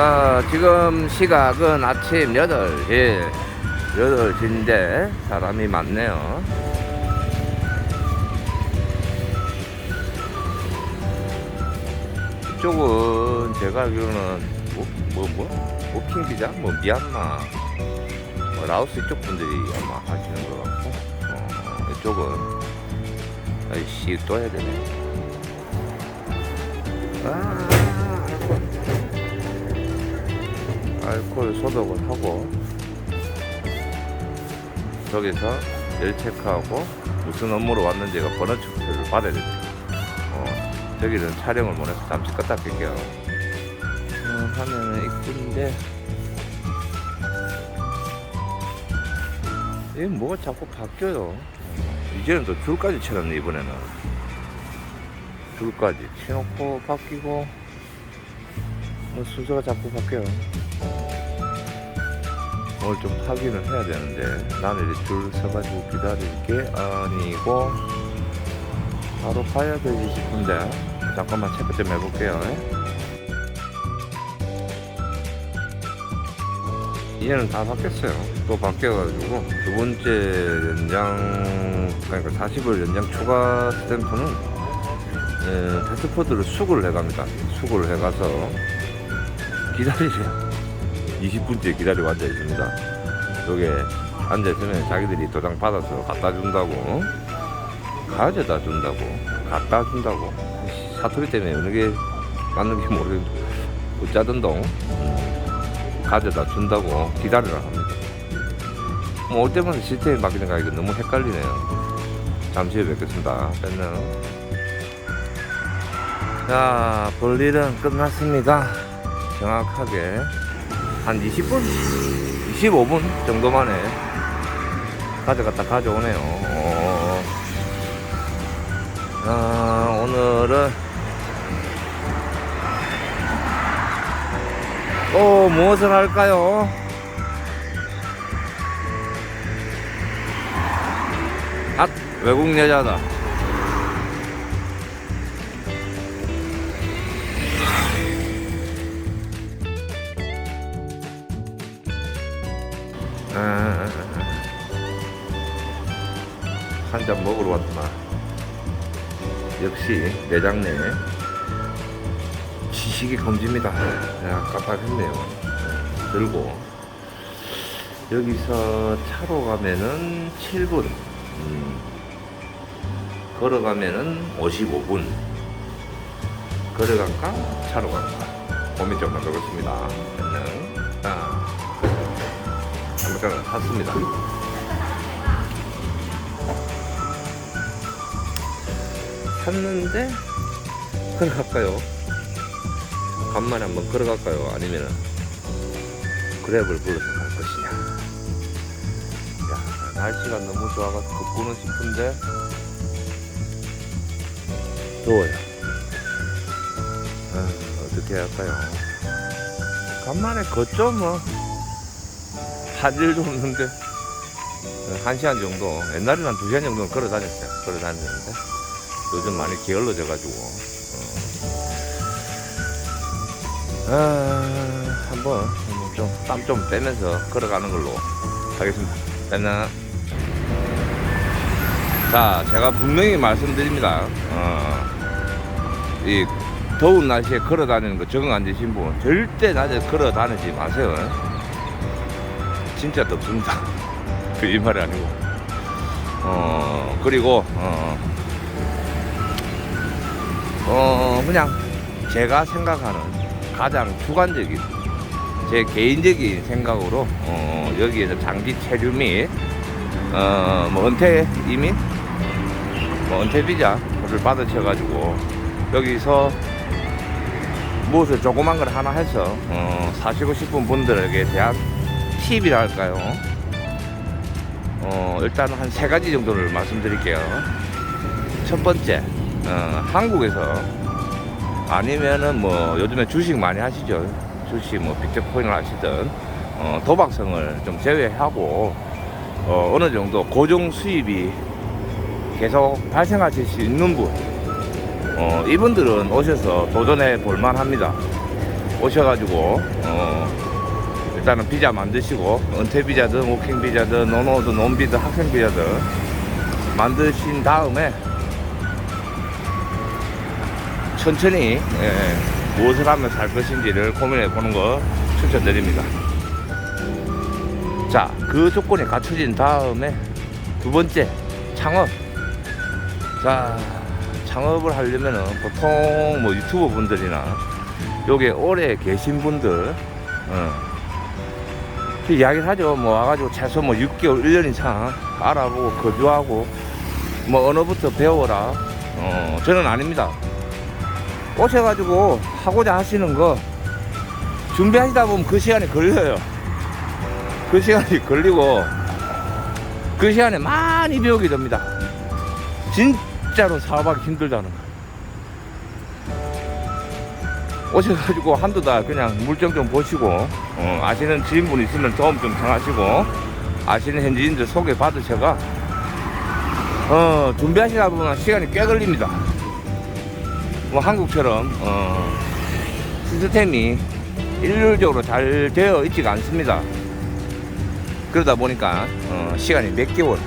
자, 지금 시각은 아침 8시. 8시인데 사람이 많네요. 이쪽은 제가 알기로는 뭐, 뭐, 뭐? 워킹 비자? 뭐, 미얀마. 뭐 라오스 이쪽 분들이 아마 하시는 것 같고, 어, 이쪽은, 아이씨, 또 해야 되네. 아, 알코올 소독을 하고 저기서 열 체크하고 무슨 업무로 왔는지가 번호 체크를 받아야 됩니다. 어, 저기는 촬영을 못해서 잠시 껐다 뺄게요. 어, 화면은 이쁜데 이게 뭐가 자꾸 바뀌어요. 이제는 또 줄까지 쳐놨네 이번에는 줄까지 쳐놓고 바뀌고 뭐 순서가 자꾸 바뀌어요. 오늘 좀 확인을 해야 되는데 나는 이제 줄 서가지고 기다릴 게 아니고 바로 가야 되지 싶은데 잠깐만 체크 좀 해볼게요. 이제는 다 바뀌었어요. 또 바뀌어가지고 두 번째 연장 그러니까 40일 연장 초과 스탬프는 에, 패스포드를 수구를 해갑니다. 수구를 해가서 기다리세요 20분째 기다리고 앉아 있습니다. 여기에 앉아 있으면 자기들이 도장 받아서 갖다 준다고, 가져다 준다고, 갖다 준다고. 사투리 때문에 어느 게 맞는 게 모르겠는데, 어쩌든 동, 음, 가져다 준다고 기다리라 합니다. 뭐 올 때마다 시스템이 바뀌는 거 이거 너무 헷갈리네요. 잠시 후에 뵙겠습니다. 뺐네요. 자, 볼일은 끝났습니다. 정확하게. 한 20분? 25분 정도 만에 가져갔다 가져오네요. 어. 아, 오늘은 또 무엇을 할까요? 아, 외국 여자다. 한잔 먹으러 왔구나. 역시 내장내 지식이 검지입니다. 야, 깜빡했네요. 들고 여기서 차로 가면은 7분, 음, 걸어가면은 55분. 걸어갈까? 차로 갈까? 고민 좀 해보겠습니다. 안녕. 아, 한번 샀습니다. 샀는데 걸어갈까요? 간만에 한번 걸어갈까요? 아니면 그랩을 불러서 갈 것이냐? 야 날씨가 너무 좋아서 걷고는 싶은데 더워요. 아, 어떻게 할까요? 간만에 걷죠 뭐. 한 일도 없는데 한 시간 정도 옛날에는 한 두 시간 정도는 걸어 다녔어요. 걸어 다녔는데 요즘 많이 게을러져 가지고 어. 아, 한번 좀땀좀 빼면서 걸어가는 걸로 하겠습니다. 맨날 자 제가 분명히 말씀드립니다. 어, 이 더운 날씨에 걸어 다니는 거 적응 안 되신 분 절대 낮에 걸어 다니지 마세요. 진짜 덥습니다. 그이 말이 아니고. 어 그리고 어. 어, 그냥 제가 생각하는 가장 주관적인 제 개인적인 생각으로 어, 여기에서 장기 체류 및 어, 뭐 은퇴 이민 뭐 은퇴 비자를 받으셔가지고 여기서 무엇을 조그만 걸 하나 해서 어, 사시고 싶은 분들에게 대한 팁이랄까요? 어, 일단 한 세 가지 정도를 말씀드릴게요. 첫 번째, 어, 한국에서 아니면은 뭐 요즘에 주식 많이 하시죠. 주식 뭐 비트코인을 하시든 어, 도박성을 좀 제외하고 어, 어느 정도 고정 수입이 계속 발생하실 수 있는 분 어, 이분들은 오셔서 도전해 볼만 합니다. 오셔가지고 어, 일단은 비자 만드시고 은퇴 비자든 워킹 비자든 노노든 논비든 학생 비자든 만드신 다음에 천천히 예, 무엇을 하면 살 것인지를 고민해 보는 거 추천드립니다. 자, 그 조건이 갖춰진 다음에 두 번째 창업. 자, 창업을 하려면은 보통 뭐 유튜버 분들이나 여기 오래 계신 분들, 어, 그 이야기를 하죠. 뭐 와가지고 최소 뭐 6개월, 1년 이상 알아보고 거주하고 뭐 언어부터 배워라. 어, 저는 아닙니다. 오셔가지고 하고자 하시는 거 준비하시다 보면 그 시간이 걸려요. 그 시간이 걸리고 그 시간에 많이 배우게 됩니다. 진짜로 사업하기 힘들다는 거. 오셔가지고 한두 달 그냥 물정 좀 보시고 어, 아시는 지인분 있으면 도움 좀 청하시고 아시는 현지인들 소개 받으셔가 어, 준비하시다 보면 시간이 꽤 걸립니다. 뭐 한국처럼 어, 시스템이 일률적으로 잘 되어 있지가 않습니다. 그러다 보니까 어, 시간이 몇 개월,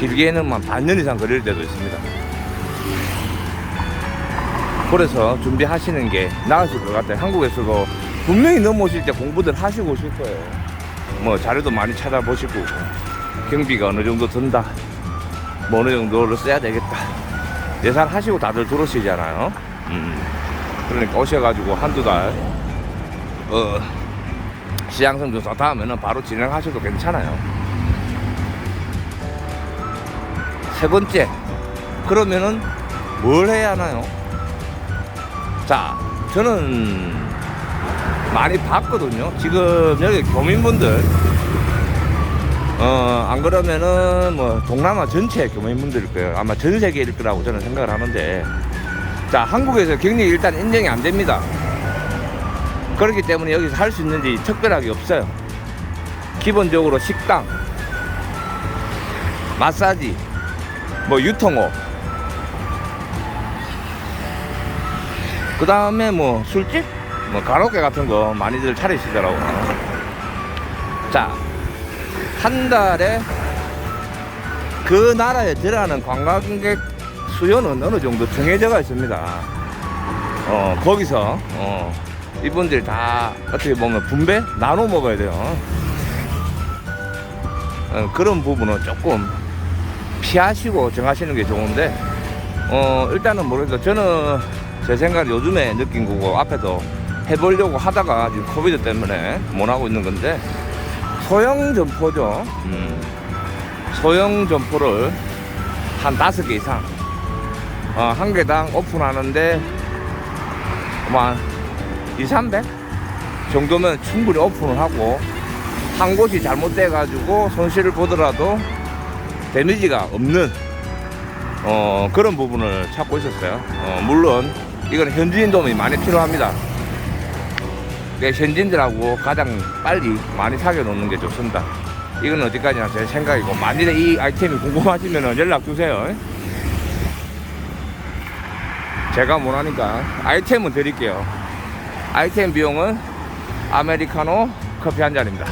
길게는 한 반년 이상 걸릴 때도 있습니다. 그래서 준비하시는 게 나으실 것 같아요. 한국에서도 분명히 넘어오실 때 공부들 하시고 오실 거예요. 뭐 자료도 많이 찾아보실 거고 경비가 어느 정도 든다. 뭐 어느 정도를 써야 되겠다. 예산 하시고 다들 들어오시잖아요. 음. 그러니까 오셔가지고 한두 달, 어, 시장성 조사 다음에는 바로 진행하셔도 괜찮아요. 세 번째, 그러면은 뭘 해야 하나요? 자, 저는 많이 봤거든요. 지금 여기 교민분들, 어, 안 그러면은 뭐 동남아 전체 교민분들일 거예요. 아마 전 세계일 거라고 저는 생각을 하는데, 자, 한국에서 격리 일단 인정이 안 됩니다. 그렇기 때문에 여기서 할 수 있는 지 특별하게 없어요. 기본적으로 식당, 마사지, 뭐 유통업, 그 다음에 뭐 술집, 뭐 가로케 같은 거 많이들 차리시더라고요. 자, 한 달에 그 나라에 들어가는 관광객 수요는 어느 정도 정해져가 있습니다. 어, 거기서, 어, 이분들이 다 어떻게 보면 분배? 나눠 먹어야 돼요. 어, 그런 부분은 조금 피하시고 정하시는 게 좋은데, 어, 일단은 모르겠어. 저는 제 생각 요즘에 느낀 거고, 앞에도 해보려고 하다가 지금 코비드 때문에 못 하고 있는 건데, 소형 점포죠. 음, 소형 점포를 한 다섯 개 이상, 어, 한 개당 오픈하는데, 뭐, 2, 300 정도면 충분히 오픈을 하고 한 곳이 잘못돼 가지고 손실을 보더라도 데미지가 없는 어, 그런 부분을 찾고 있었어요. 어, 물론 이건 현지인 도움이 많이 필요합니다. 네, 현지인들하고 가장 빨리 많이 사겨 놓는 게 좋습니다. 이건 어디까지나 제 생각이고 만일에 이 아이템이 궁금하시면 연락 주세요. 제가 못하니까 아이템은 드릴게요. 아이템 비용은 아메리카노 커피 한 잔입니다.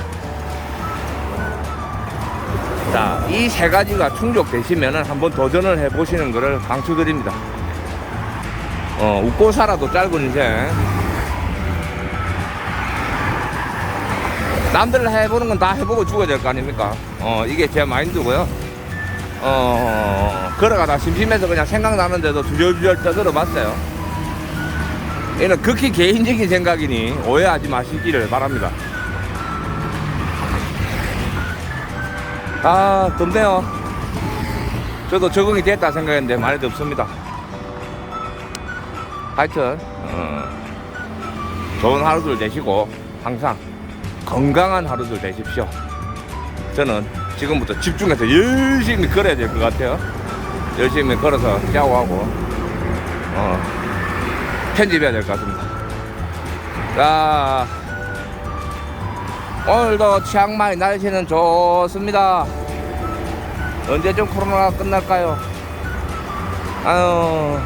자, 이 세 가지가 충족되시면 한번 도전을 해보시는 것을 강추드립니다. 어, 웃고 살아도 짧은 인생. 남들 해보는 건 다 해보고 죽어야 될 거 아닙니까? 어, 이게 제 마인드고요. 어, 걸어가다 심심해서 그냥 생각나는데도 두절두절 떠들어 봤어요. 이는 극히 개인적인 생각이니 오해하지 마시기를 바랍니다. 아, 덥네요. 저도 적응이 됐다 생각했는데 많이 덥습니다. 하여튼, 어, 좋은 하루들 되시고, 항상 건강한 하루들 되십시오. 저는 지금부터 집중해서 열심히 걸어야 될 것 같아요. 열심히 걸어서 샤워하고, 어, 편집해야 될 것 같습니다. 자, 오늘도 치앙마이 날씨는 좋습니다. 언제쯤 코로나가 끝날까요? 아유,